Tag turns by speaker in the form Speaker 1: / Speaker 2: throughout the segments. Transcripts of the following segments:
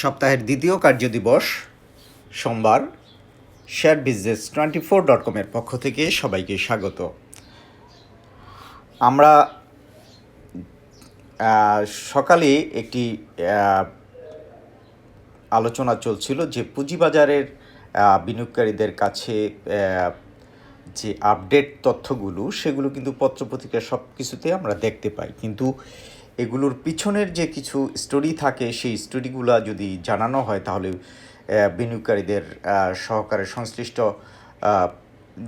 Speaker 1: সপ্তাহের দ্বিতীয় কার্যদিবস সোমবার share business twenty four dot কমের পক্ষ থেকে সবাইকে স্বাগত। আমরা সকালে একটি আলোচনা চলছিল যে পুঁজিবাজারের বিনিয়োগকারীদের কাছে যে আপডেট তথ্যগুলো, সেগুলো কিন্তু পত্রপত্রিকা সব কিছুতে আমরা দেখতে পাই। কিন্তু এগুলোর পিছনের যে কিছু স্টোরি থাকে, সেই স্টোরিগুলো যদি জানানো হয়, তাহলে বিনিয়োগকারীদের সহকারে সংশ্লিষ্ট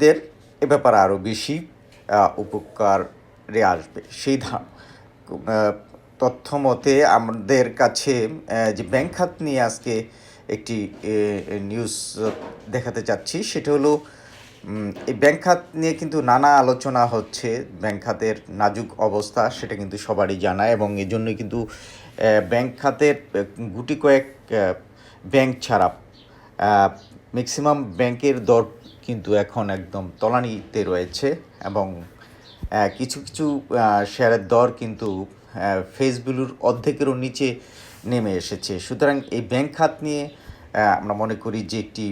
Speaker 1: দের এ ব্যাপারে আরও বেশি উপকারে আসবে। সেই তথ্য মতে আমাদের কাছে যে ব্যাংক খাত নিয়ে আজকে একটি নিউজ দেখাতে চাচ্ছি, সেটা হলো এই ব্যাংক খাত নিয়ে কিন্তু নানা আলোচনা হচ্ছে। ব্যাংক খাতের নাজুক অবস্থা সেটা কিন্তু সবারই জানা এবং এই জন্যই কিন্তু ব্যাংক খাতের গুটি কয়েক ব্যাংক ছাড়া ম্যাক্সিমাম ব্যাংকের দর কিন্তু এখন একদম তলানিতে রয়েছে এবং কিছু কিছু শেয়ারের দর কিন্তু ফেসবুলুর অর্ধেকেরও নিচে নেমে এসেছে। সুতরাং এই ব্যাংক খাত নিয়ে আমরা মনে করি যে একটি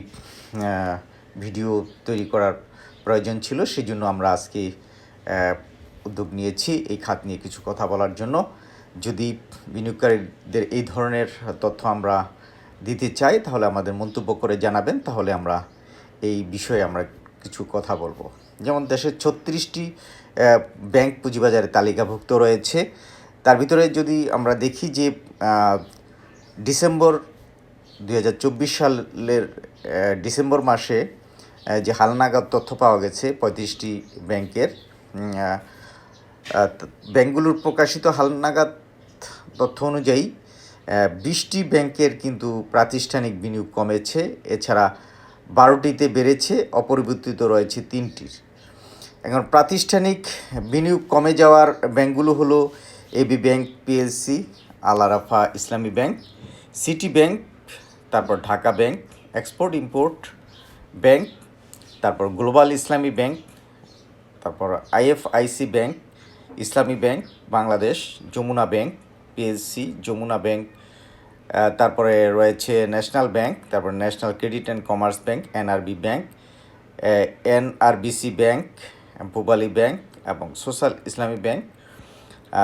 Speaker 1: ভিডিও তৈরি করার প্রয়োজন ছিল সেই জন্য আমরা আজকে উদ্যোগ নিয়েছি। এই খাত নিয়ে কিছু কথা বলার জন্য। যদি বিনিয়োগকারীদের এই ধরনের তথ্য আমরা দিতে চাই, তাহলে আমাদের মন্তব্য করে জানাবেন। তাহলে আমরা এই বিষয়ে আমরা কিছু কথা বলব। যেমন দেশের ছত্রিশটি ব্যাংক পুঁজিবাজারে তালিকাভুক্ত রয়েছে। তার ভিতরে যদি আমরা দেখি যে ডিসেম্বর দু হাজার চব্বিশ সালের ডিসেম্বর মাসে যে হালনাগাদ তথ্য পাওয়া গেছে পঁয়ত্রিশটি ব্যাংকের ব্যাংকগুলোর প্রকাশিত হালনাগাদ তথ্য অনুযায়ী বিশটি ব্যাংকের কিন্তু প্রাতিষ্ঠানিক বিনিয়োগ কমেছে, এছাড়া বারোটিতে বেড়েছে, অপরিবর্তিত রয়েছে তিনটির। এখন প্রাতিষ্ঠানিক বিনিয়োগ কমে যাওয়ার ব্যাংকগুলো হলো AB bank, PLC, Al Arafah Islami bank, city bank, তারপর Dhaka bank, export import bank তারপর গ্লোবাল ইসলামী ব্যাংক তারপর IFIC bank Islami bank Bangladesh Jamuna bank PSC Jamuna bank তারপরে রয়েছে ন্যাশনাল ব্যাংক তারপর national credit and commerce bank NRB bank NRBC bank Pubali bank এবং social Islami bank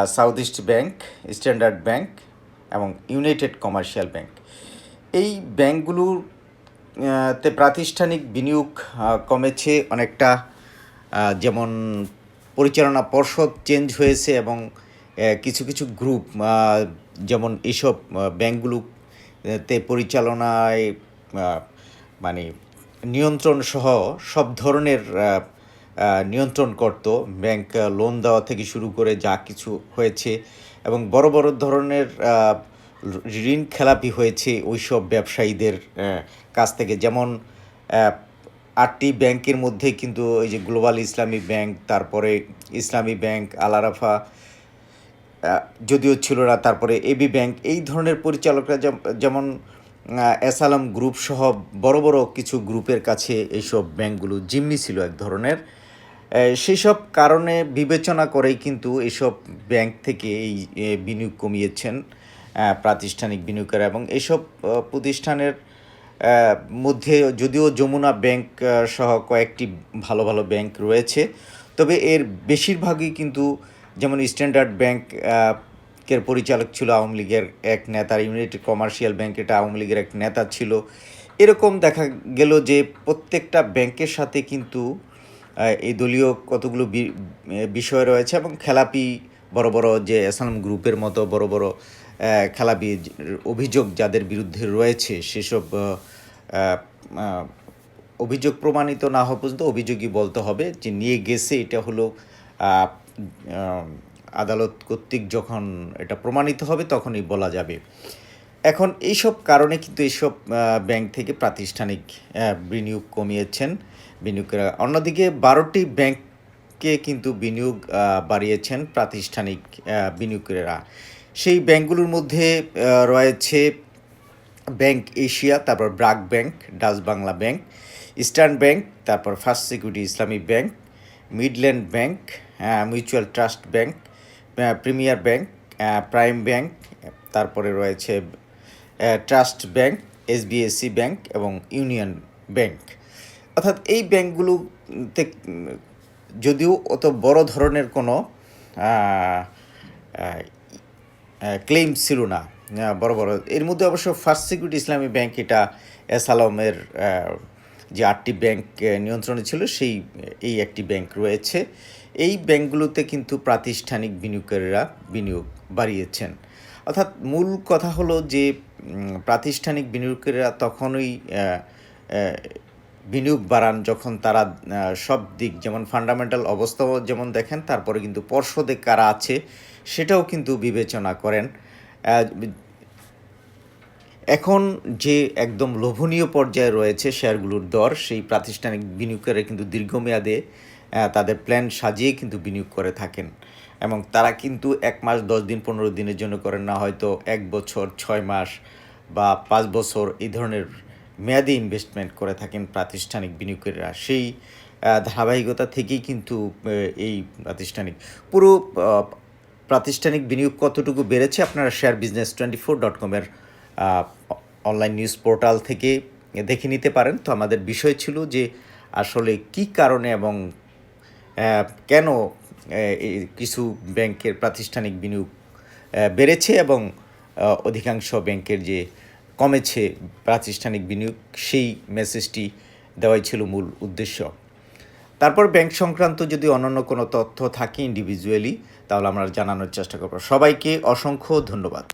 Speaker 1: south east bank standard bank এবং United commercial bank এই ব্যাংকগুলোর তে প্রাতিষ্ঠানিক বিনিয়োগ কমেছে অনেকটা। যেমন পরিচালনা পর্ষদ চেঞ্জ হয়েছে এবং কিছু কিছু গ্রুপ যেমন ব্যাংকগুলো আহ, তে পরিচালনায় মানে নিয়ন্ত্রণ সহ সব ধরনের নিয়ন্ত্রণ করত। ব্যাংক লোন দেওয়া থেকে শুরু করে যা কিছু হয়েছে এবং বড় বড় ধরনের ঋণ খেলাপি হয়েছে ওইসব ব্যবসায়ীদের কাছ থেকে। যেমন আটটি ব্যাংকের মধ্যে কিন্তু ওই যে গ্লোবাল ইসলামী ব্যাংক তারপরে ইসলামী ব্যাংক আলারাফা যদিও ছিল না তারপরে এবি ব্যাংক এই ধরনের পরিচালকরা যেম- যেমন এস আলম গ্রুপ সহ বড় বড় কিছু গ্রুপের কাছে এইসব ব্যাংকগুলো জিম্মি ছিল এক ধরনের। আহ, সেই সব কারণে বিবেচনা করেই কিন্তু এইসব ব্যাংক থেকে এই বিনিয়োগ কমিয়েছেন। প্রাতিষ্ঠানিক বিনিয়োগকারী এবং এসব প্রতিষ্ঠানের মধ্যে যদিও যমুনা ব্যাংক সহ কয়েকটি ভালো ভালো ব্যাংক রয়েছে, তবে এর বেশিরভাগই কিন্তু যেমন স্ট্যান্ডার্ড ব্যাংক কের পরিচালক ছিল আওয়ামী লীগের এক নেতার ইউনাইটেড কমার্শিয়াল ব্যাংক এটা আওয়ামী লীগের এক নেতা ছিল। এরকম দেখা গেল যে প্রত্যেকটা ব্যাংকের সাথে কিন্তু এই দলীয় কতগুলো বিষয় রয়েছে এবং খেলাপি বড় বড় যে এসালাম গ্রুপের মতো বড় বড় খেলাপি অভিযোগ যাদের বিরুদ্ধে রয়েছে সেসব অভিযোগ প্রমাণিত না হওয়া পর্যন্ত অভিযোগই বলতে হবে যে নিয়ে গেছে এটা হলো আদালত কর্তৃক যখন এটা প্রমাণিত হবে তখনই বলা যাবে। এখন এইসব কারণে কিন্তু এইসব ব্যাংক থেকে প্রাতিষ্ঠানিক বিনিয়োগ কমিয়েছেন। বিনিয়োগেরা অন্যদিকে বারোটি ব্যাংককে কিন্তু বিনিয়োগ বাড়িয়েছেন প্রাতিষ্ঠানিক আহ, বিনিয়োগকারীরা। সেই ব্যাংকগুলোর মধ্যে রয়েছে ব্যাংক এশিয়া, তারপর BRAC bank, Dutch Bangla bank, eastern bank, তারপর first security Islami bank, midland bank mutual trust bank premier bank prime bank, তারপরে রয়েছে ট্রাস্ট ব্যাংক, এসবিএসসি ব্যাংক এবং ইউনিয়ন ব্যাংক। অর্থাৎ এই ব্যাংকগুলোতে যদিও অত বড় ধরনের কোনো ক্লেম ছিল না। বড় বড়। এর মধ্যে অবশ্য ফার্স্ট সিকিউরিটি ইসলামী ব্যাংক এটা এস আলমের যে আটটি ব্যাংক নিয়ন্ত্রণে ছিল, সেই, এই একটি ব্যাংক রয়েছে। এই ব্যাংকগুলোতে কিন্তু প্রাতিষ্ঠানিক বিনিয়োগকারীরা বিনিয়োগ বাড়িয়েছেন। অর্থাৎ মূল কথা হলো যে প্রাতিষ্ঠানিক বিনিয়োগকারীরা তখনই বিনিয়োগ বাড়ান যখন তারা সব দিক, যেমন ফান্ডামেন্টাল অবস্থাও যেমন দেখেন, তারপরে কিন্তু পর্ষদে কারা আছে সেটাও কিন্তু বিবেচনা করেন। এখন যে একদম লোভনীয় পর্যায়ে রয়েছে শেয়ারগুলোর দর, সেই প্রাতিষ্ঠানিক বিনিয়োগকারীরা কিন্তু দীর্ঘমেয়াদে তাদের প্ল্যান সাজিয়ে কিন্তু বিনিয়োগ করে থাকেন। এবং তারা কিন্তু এক মাস, দশ দিন, পনেরো দিনের জন্য করেন না, হয়তো এক বছর, ছয় মাস বা পাঁচ বছর এই ধরনের মেয়াদি ইনভেস্টমেন্ট করে থাকেন প্রাতিষ্ঠানিক বিনিয়োগকারীরা। সেই ধারাবাহিকতা থেকেই কিন্তু এই প্রাতিষ্ঠানিক পুরো প্রাতিষ্ঠানিক বিনিয়োগ কতটুকু বেড়েছে আপনারা share business twenty four dot কমের অনলাইন নিউজ পোর্টাল থেকে দেখে নিতে পারেন। তো আমাদের বিষয় ছিল যে আসলে কি কারণে এবং কেন কিছু ব্যাংকের প্রাতিষ্ঠানিক বিনিয়োগ বেড়েছে এবং অধিকাংশ ব্যাংকের যে কমেছে প্রাতিষ্ঠানিক বিনিয়োগ, সেই মেসেজটি দেওয়াই ছিল মূল উদ্দেশ্য। তারপর ব্যাংক সংক্রান্ত যদি অন্যান্য কোনো তথ্য থাকে ইন্ডিভিজুয়ালি তাহলে আমরা জানানোর চেষ্টা করব। সবাইকে অসংখ্য ধন্যবাদ।